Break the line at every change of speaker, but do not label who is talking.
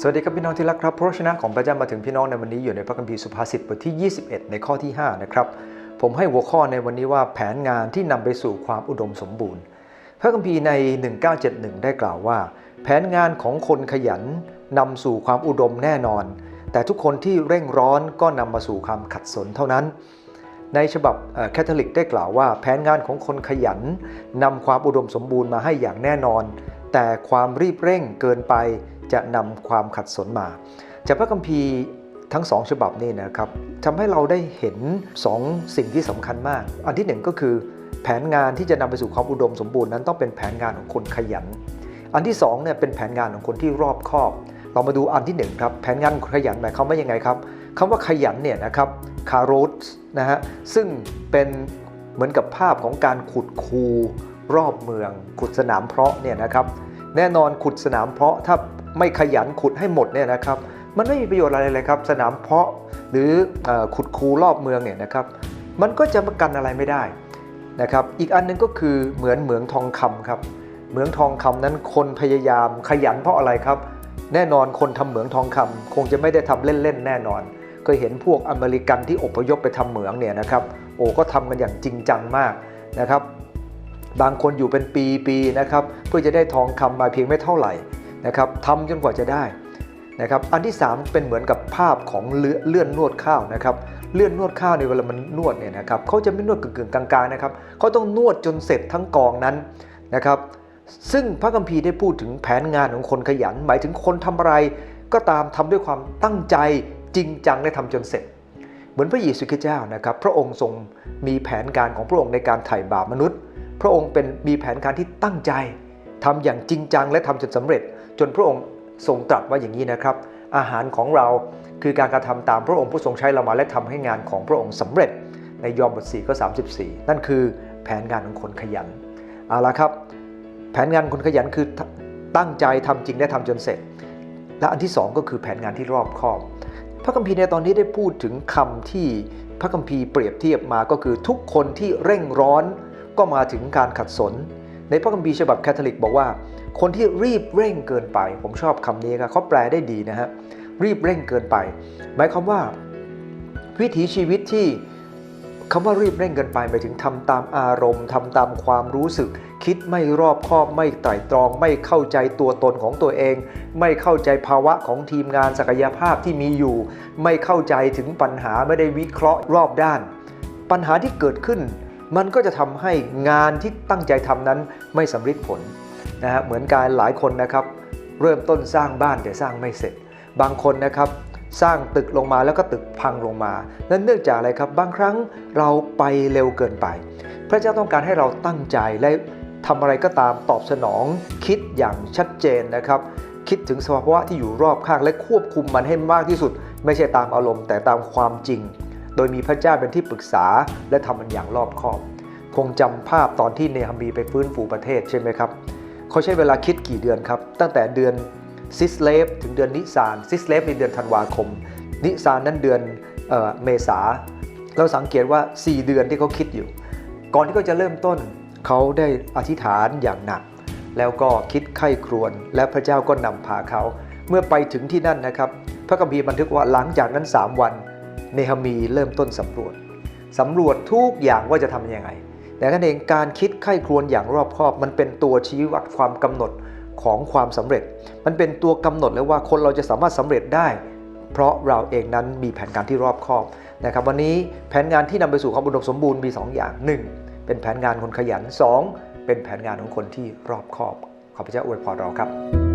สวัสดีครับพี่น้องที่รักครับพระวจนะของพระเจ้ามาถึงพี่น้องในวันนี้อยู่ในพระคัมภีร์สุภาษิตบทที่ 21 ในข้อที่ 5 นะครับ ผมให้หัวข้อในวันนี้ว่าแผนงานที่นำไปสู่ความอุดมสมบูรณ์ พระคัมภีร์ใน 1971 ได้กล่าวว่า แผนงานของคนขยันนำสู่ความอุดมแน่นอน แต่ทุกคนที่เร่งร้อนก็นำมาสู่ความขัดสนเท่านั้น ในฉบับแคทอลิกได้กล่าวว่า แผนงานของคนขยันนำความอุดมสมบูรณ์มาให้อย่างแน่นอน แต่ความรีบเร่งเกินไปจะนำความขัดสนมา จากพระคัมภีร์ทั้งสองฉบับนี้นะครับทำให้เราได้เห็นสองสิ่งที่สำคัญมาก อันที่หนึ่งก็คือ แผนงานที่จะนำไปสู่ความอุดมสมบูรณ์นั้นต้องเป็นแผนงานของคนขยัน อันที่สองเนี่ยเป็นแผนงานของคนที่รอบคอบ เรามาดูอันที่หนึ่งครับแผนงานขยันหมายความว่ายังไงครับคำว่าขยันเนี่ยนะครับคาร์โรสนะฮะซึ่งเป็นเหมือนกับภาพของการขุดคู รอบเมือง ขุดสนามเพาะเนี่ยนะครับแน่นอนขุดสนามเพาะถ้าไม่ขยันขุดให้หมดเนี่ยนะครับมันไม่มีประโยชน์อะไรเลยครับ สนามเพาะหรืออขุดคูรอบเมืองเนี่ยนะครับมันก็จะกันอะไรไม่ได้นะครับอีกอันหนึงก็คือเหมือนเหมืองทองคำครับเหมืองทองคำนั้นคนพยายามขยันเพราะอะไรครับ แน่นอนคนทำเหมืองทองคำคงจะไม่ได้ทำเล่นๆแน่นอนเคยเห็นพวกอเมริกันที่อพยพไปทำเหมืองเนี่ยนะครับโอ้ก็ทำกันอย่างจริงจังมากนะครับ บางคนอยู่เป็นปีๆนะครับเพื่อจะได้ทองคำมาเพียงไม่เท่าไหร่นะครับทำจนกว่าจะได้นะครับอันที่ 3 เป็นเหมือนกับภาพของเลื่อนนวดข้าวนะครับเลื่อนนวดข้าวในเวลามันนวดเนี่ยนะครับเขาจะไม่นวดกึ่งๆกลางๆนะครับเขาต้องนวดจนเสร็จทั้งกองนั้นนะครับซึ่งพระคัมภีร์ได้พูดถึงแผนงานของคนขยัน หมายถึงคนทำอะไรก็ตามทำด้วยความตั้งใจจริงจังและทำจนเสร็จ เหมือนพระเยซูคริสต์เจ้านะครับพระองค์ทรงมีแผนการของพระองค์ในการไถ่บาปมนุษย์ พระองค์เป็นมีแผนการที่ตั้งใจทำอย่างจริงจังและทำจนสำเร็จ จนพระองค์ทรงตรัสว่าอย่างนี้นะครับ อาหารของเราคือการกระทำตามพระองค์ผู้ทรงใช้เรามาและทำให้งานของพระองค์สำเร็จ ในยอห์นบท4ก็34 นั่นคือแผนงานของคนขยันเอาละครับ แผนงานคนขยันคือตั้งใจทำจริงและทำจนเสร็จ และอันที่สองก็คือแผนงานที่รอบคอบ พระคัมภีร์ในตอนนี้ได้พูดถึงคำที่พระคัมภีร์เปรียบเทียบมาก็คือทุกคนที่เร่งร้อน ก็มาถึงการขัดสน ในพระคัมภีร์ฉบับแคทอลิกบอกว่า คนที่รีบเร่งเกินไป ผมชอบคำนี้ครับเขาแปลได้ดีนะฮะรีบเร่งเกินไป หมายความว่า วิถีชีวิตที่คำว่ารีบเร่งเกินไปหมายถึงทำตามอารมณ์ทำตามความรู้สึก คิดไม่รอบคอบไม่ไตร่ตรอง ไม่เข้าใจตัวตนของตัวเอง ไม่เข้าใจภาวะของทีมงานศักยภาพที่มีอยู่ ไม่เข้าใจถึงปัญหาไม่ได้วิเคราะห์รอบด้าน ปัญหาที่เกิดขึ้น มันก็จะทำให้งานที่ตั้งใจทำนั้นไม่สำเร็จผลนะฮะเหมือนการหลายคนนะครับ เริ่มต้นสร้างบ้านแต่สร้างไม่เสร็จ บางคนนะครับสร้างตึกลงมาแล้วก็ตึกพังลงมา นั่นเนื่องจากอะไรครับบางครั้งเราไปเร็วเกินไป พระเจ้าต้องการให้เราตั้งใจและทำอะไรก็ตามตอบสนองคิดอย่างชัดเจนนะครับ คิดถึงสภาวะที่อยู่รอบข้างและควบคุมมันให้มากที่สุด ไม่ใช่ตามอารมณ์แต่ตามความจริง โดยมีพระเจ้าเป็นที่ปรึกษาและทำมันอย่างรอบคอบ คงจำภาพตอนที่เนฮัมมีไปฟื้นฟูประเทศใช่ไหมครับ เขาใช้เวลาคิดกี่เดือนครับ ตั้งแต่เดือนซิสเลฟถึงเดือนนิสานซิสเลฟในเดือนธันวาคม นิสานนั้นเดือนเออเมษา เราสังเกตว่า 4 เดือนที่เขาคิดอยู่ ก่อนที่เขาจะเริ่มต้นเขาได้อธิษฐานอย่างหนัก แล้วก็คิดไข้ครวญและพระเจ้าก็นำพาเขา เมื่อไปถึงที่นั่นนะครับ พระคัมภีร์บันทึกว่าหลังจากนั้น 3 วัน เนฮามีเริ่มต้นสำรวจสำรวจทุกอย่างว่าจะทำยังไงแต่นั่นเองการคิดไข้ครวญอย่างรอบคอบ มันเป็นตัวชี้วัดความกำหนดของความสำเร็จ มันเป็นตัวกำหนดเลยว่าคนเราจะสามารถสำเร็จได้ เพราะเราเองนั้นมีแผนการที่รอบคอบนะครับวันนี้แผนงานที่นำไปสู่ความอุดมสมบูรณ์มี 2 อย่าง 1. เป็นแผนงานคนขยัน 2. เป็นแผนงานของคนที่รอบคอบ ขอพระเจ้าอวยพรเราครับ